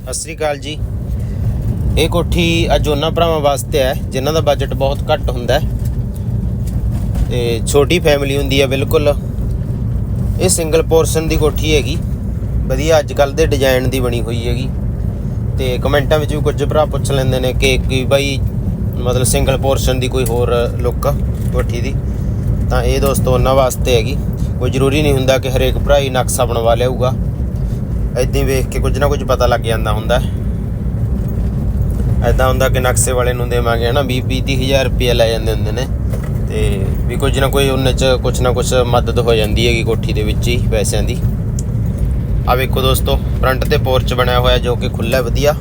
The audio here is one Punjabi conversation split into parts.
ਸਤਿ ਸ੍ਰੀ ਅਕਾਲ ਜੀ। ਇਹ ਕੋਠੀ ਅੱਜ ਉਹਨਾਂ ਭਰਾਵਾਂ ਵਾਸਤੇ ਹੈ, ਜਿਨ੍ਹਾਂ ਦਾ ਬਜਟ ਬਹੁਤ ਘੱਟ ਹੁੰਦਾ ਹੈ। ਤੇ ਛੋਟੀ ਫੈਮਿਲੀ ਹੁੰਦੀ ਹੈ ਬਿਲਕੁਲ। ਇਹ ਸਿੰਗਲ ਪੋਰਸ਼ਨ ਦੀ ਕੋਠੀ ਹੈਗੀ। ਵਧੀਆ ਅੱਜ ਕੱਲ ਦੇ ਡਿਜ਼ਾਈਨ ਦੀ ਬਣੀ ਹੋਈ ਹੈਗੀ। ਤੇ ਕਮੈਂਟਾਂ ਵਿੱਚ ਵੀ ਕੁਝ ਭਰਾ ਪੁੱਛ ਲੈਂਦੇ ਨੇ ਕਿ ਕੀ ਬਾਈ ਮਤਲਬ ਸਿੰਗਲ ਪੋਰਸ਼ਨ ਦੀ ਕੋਈ ਹੋਰ ਲੁੱਕ ਕੋਠੀ ਦੀ। ਤਾਂ ਇਹ ਦੋਸਤੋ ਉਹਨਾਂ ਵਾਸਤੇ ਹੈਗੀ। ਕੋਈ ਜ਼ਰੂਰੀ ਨਹੀਂ ਹੁੰਦਾ ਕਿ ਹਰੇਕ ਭਰਾ ਹੀ ਨਕਸ਼ਾ ਬਣਵਾ ਲਿਆਊਗਾ। ਐਦਾਂ ਹੀ ਵੇਖ ਕੇ ਕੁਝ ਨਾ ਕੁਝ ਪਤਾ ਲੱਗ ਜਾਂਦਾ ਹੁੰਦਾ। ਐਦਾਂ ਹੁੰਦਾ ਕਿ ਨਕਸ਼ੇ ਵਾਲੇ ਨੂੰ ਦੇਵਾਂਗੇ, ਹਨਾ 20 20 ਹਜ਼ਾਰ ਰੁਪਏ ਲੈ ਜਾਂਦੇ ਹੁੰਦੇ ਨੇ। ਤੇ ਵੀ ਕੁਝ ਨਾ ਕੋਈ ਉਹਨਾਂ ਚ ਕੁਝ ਨਾ ਕੁਝ ਮਦਦ ਹੋ ਜਾਂਦੀ ਹੈਗੀ ਕੋਠੀ ਦੇ ਵਿੱਚ ਹੀ ਪੈਸਿਆਂ ਦੀ। ਆ ਵੇਖੋ ਦੋਸਤੋ, ਫਰੰਟ ਤੇ ਪੋਰਚ ਬਣਿਆ ਹੋਇਆ ਜੋ ਕਿ ਖੁੱਲਾ ਵਧੀਆ।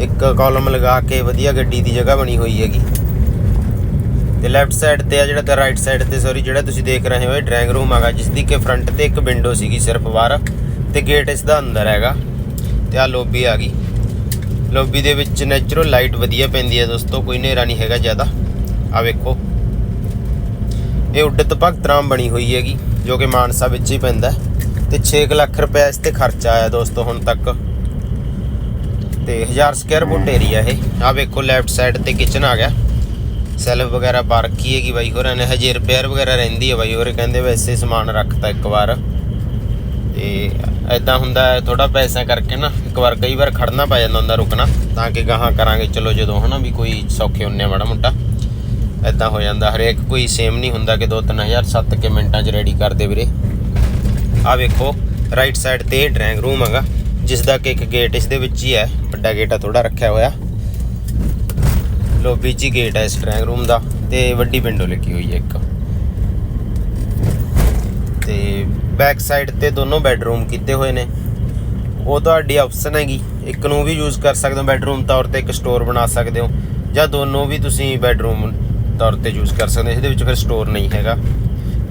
ਇੱਕ ਕਾਲਮ ਲਗਾ ਕੇ ਵਧੀਆ ਗੱਡੀ ਦੀ ਜਗ੍ਹਾ ਬਣੀ ਹੋਈ ਹੈਗੀ। ਤੇ ਲੈਫਟ ਸਾਈਡ ਤੇ ਆ ਜਿਹੜਾ ਤੇ ਰਾਈਟ ਸਾਈਡ ਤੇ ਸੌਰੀ ਜਿਹੜਾ ਤੁਸੀਂ ਦੇਖ ਰਹੇ ਹੋ, ਇਹ ਡਰਾਇੰਗ ਰੂਮ ਹੈਗਾ, ਜਿਸ ਦੀ ਕਿ ਫਰੰਟ ਤੇ ਇੱਕ ਵਿੰਡੋ ਸੀਗੀ ਸਿਰਫ ਬਾਹਰ। ਤੇ ਗੇਟ ਇਸ ਦਾ ਅੰਦਰ ਹੈਗਾ। ਤੇ ਆ ਲੋਬੀ ਆ ਗਈ। ਲੋਬੀ ਦੇ ਵਿੱਚ ਨੇਚਰਲ ਲਾਈਟ ਵਧੀਆ ਪੈਂਦੀ ਹੈ ਦੋਸਤੋ, ਕੋਈ ਹਨੇਰਾ ਨਹੀਂ ਹੈਗਾ ਜ਼ਿਆਦਾ। ਆ ਵੇਖੋ। ਇਹ ਉੱਡਤ ਭਗਤ ਰਾਮ ਬਣੀ ਹੋਈ ਹੈਗੀ, ਜੋ ਕਿ ਮਾਨਸਾ ਵਿੱਚ ਹੀ ਪੈਂਦਾ ਹੈ। ਤੇ 6 ਲੱਖ ਰੁਪਏ ਇਸ ਤੇ ਖਰਚਾ ਆਇਆ ਦੋਸਤੋ ਹੁਣ ਤੱਕ। ਤੇ 1000 ਸਕੁਅਰ ਫੁੱਟ ਏਰੀਆ ਇਹ। ਆ ਵੇਖੋ ਲੈਫਟ ਸਾਈਡ ਤੇ ਕਿਚਨ ਆ ਗਿਆ। ਸੈਲਫ ਵਗੈਰਾ ਪਾ ਰੱਖੀ ਹੈਗੀ ਬਾਈ ਹੋਰਾਂ ਨੇ। ਹਜੇ ਰਿਪੇਅਰ ਵਗੈਰਾ ਰਹਿੰਦੀ ਹੈ ਬਾਈ ਹੋਰੇ, ਕਹਿੰਦੇ ਵੈਸੇ ਸਮਾਨ ਰੱਖਤਾ ਇੱਕ ਵਾਰ। ਤੇ ਐਦਾਂ ਹੁੰਦਾ ਥੋੜਾ ਪੈਸਾ ਕਰਕੇ ਨਾ, ਇੱਕ ਵਾਰ ਕਈ ਵਾਰ ਖੜਨਾ ਪੈ ਜਾਂਦਾ ਹੁੰਦਾ ਰੁਕਣਾ, ਤਾਂ ਕਿ ਗਾਹਾਂ ਕਰਾਂਗੇ, ਚਲੋ ਜਦੋਂ ਹਨਾ ਵੀ ਕੋਈ ਸੌਖੇ ਹੁੰਨੇ ਮਾੜਾ ਮੋਟਾ। ਐਦਾਂ ਹੋ ਜਾਂਦਾ, ਹਰੇਕ ਕੋਈ ਸੇਮ ਨਹੀਂ ਹੁੰਦਾ ਕਿ 2-3000 7 ਕੇ ਮਿੰਟਾਂ 'ਚ ਰੈਡੀ ਕਰ ਦੇ ਵੀਰੇ। ਆ ਵੇਖੋ ਰਾਈਟ ਸਾਈਡ ਤੇ ਡਰਾਇੰਗ ਰੂਮ ਹੈਗਾ, ਜਿਸ ਦਾ ਕਿ ਇੱਕ ਗੇਟ ਇਸ ਦੇ ਵਿੱਚ ਹੀ ਹੈ, ਵੱਡਾ ਗੇਟ ਆ ਥੋੜਾ ਰੱਖਿਆ ਹੋਇਆ। ਲੋਬੀ 'ਚ ਹੀ ਗੇਟ ਹੈ ਇਸ ਡਰਾਇੰਗ ਰੂਮ ਦਾ, ਤੇ ਵੱਡੀ ਵਿੰਡੋ ਲੱਗੀ ਹੋਈ ਹੈ ਇੱਕ ਤੇ ਬੈਕ ਸਾਈਡ ਤੇ ਦੋਨੋਂ ਬੈੱਡਰੂਮ ਕੀਤੇ ਹੋਏ ਨੇ। ਉਹ ਤੁਹਾਡੀ ਆਪਸ਼ਨ ਹੈਗੀ। ਇੱਕ ਨੂੰ ਵੀ ਯੂਜ਼ ਕਰ ਸਕਦੇ ਹੋ ਬੈੱਡਰੂਮ ਤੌਰ ਤੇ, ਇੱਕ ਸਟੋਰ ਬਣਾ ਸਕਦੇ ਹੋ। ਜਾਂ ਦੋਨੋਂ ਵੀ ਤੁਸੀਂ ਬੈੱਡਰੂਮ ਤੌਰ ਤੇ ਯੂਜ਼ ਕਰ ਸਕਦੇ ਹੋ। ਇਹਦੇ ਵਿੱਚ ਫਿਰ ਸਟੋਰ ਨਹੀਂ ਹੈਗਾ।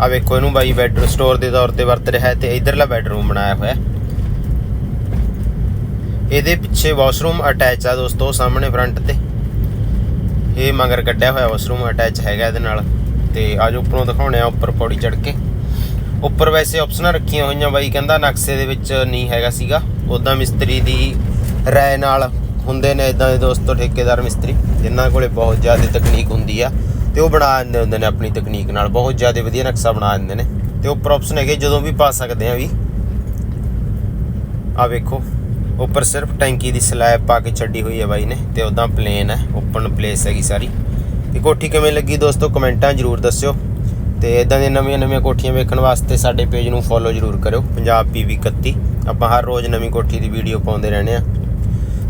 ਆ ਵੇਖੋ, ਇਹਨੂੰ ਬਾਈ ਬੈੱਡ ਸਟੋਰ ਦੇ ਤੌਰ ਤੇ ਵਰਤ ਰਿਹਾ ਹੈ ਤੇ ਇਧਰਲਾ ਬੈੱਡਰੂਮ ਬਣਾਇਆ ਹੋਇਆ ਹੈ। ਇਹਦੇ ਪਿੱਛੇ ਵਾਸ਼ਰੂਮ ਅਟੈਚ ਆ ਦੋਸਤੋ, ਸਾਹਮਣੇ ਫਰੰਟ ਤੇ। ਇਹ ਮਗਰ ਕੱਢਿਆ ਹੋਇਆ ਵਾਸ਼ਰੂਮ ਅਟੈਚ ਹੈਗਾ ਇਹਦੇ ਨਾਲ। ਤੇ ਆਜੋ ਉੱਪਰੋਂ ਦਿਖਾਉਣੇ ਆ, ਉੱਪਰ ਪੌੜੀ ਚੜ ਕੇ। ਉੱਪਰ ਵੈਸੇ ਆਪਸ਼ਨਾਂ ਰੱਖੀਆਂ ਹੋਈਆਂ ਬਾਈ, ਕਹਿੰਦਾ ਨਕਸ਼ੇ ਦੇ ਵਿੱਚ ਨਹੀਂ ਹੈਗਾ ਸੀਗਾ। ਉਦਾਂ ਮਿਸਤਰੀ ਦੀ ਰਾਏ ਨਾਲ ਹੁੰਦੇ ਨੇ ਇਦਾਂ ਦੇ ਦੋਸਤੋ ਠੇਕੇਦਾਰ ਮਿਸਤਰੀ, ਜਿਨ੍ਹਾਂ ਕੋਲੇ ਬਹੁਤ ਜ਼ਿਆਦਾ ਤਕਨੀਕ ਹੁੰਦੀ ਆ ਤੇ ਉਹ ਬਣਾ ਦਿੰਦੇ ਹੁੰਦੇ ਨੇ ਆਪਣੀ ਤਕਨੀਕ ਨਾਲ, ਬਹੁਤ ਜ਼ਿਆਦਾ ਵਧੀਆ ਨਕਸ਼ਾ ਬਣਾ ਦਿੰਦੇ ਨੇ। ਤੇ ਉੱਪਰ ਆਪਸ਼ਨ ਹੈਗੇ, ਜਦੋਂ ਵੀ ਪਾ ਸਕਦੇ ਆ ਵੀ। ਆ ਵੇਖੋ, ਉੱਪਰ ਸਿਰਫ ਟੈਂਕੀ ਦੀ ਸਲੈਬ ਪਾ ਕੇ ਛੱਡੀ ਹੋਈ ਹੈ ਬਾਈ ਨੇ, ਤੇ ਉਦਾਂ ਪਲੇਨ ਹੈ ਓਪਨ ਪਲੇਸ ਹੈਗੀ ਸਾਰੀ। ਤੇ ਕੋਠੀ ਕਿਵੇਂ ਲੱਗੀ ਦੋਸਤੋ, ਕਮੈਂਟਾਂ ਜ਼ਰੂਰ ਦੱਸਿਓ। ਤੇ ਇਦਾਂ ਦੀਆਂ ਨਵੀਆਂ ਨਵੀਆਂ ਕੋਠੀਆਂ ਵੇਖਣ ਵਾਸਤੇ ਸਾਡੇ ਪੇਜ ਨੂੰ ਫੋਲੋ ਜ਼ਰੂਰ ਕਰਿਓ, ਪੰਜਾਬ ਪੀਵੀ 31 ਆਪਾਂ ਹਰ ਰੋਜ਼ ਨਵੀਂ ਕੋਠੀ ਦੀ ਵੀਡੀਓ ਪਾਉਂਦੇ ਰਹਿੰਦੇ ਆ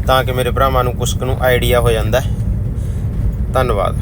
ਤਾਂ ਕਿ ਮੇਰੇ ਭਰਾਵਾਂ ਨੂੰ ਕੁਛ ਕੁ ਨੂੰ ਆਈਡੀਆ ਹੋ ਜਾਂਦਾ ਧੰਨਵਾਦ।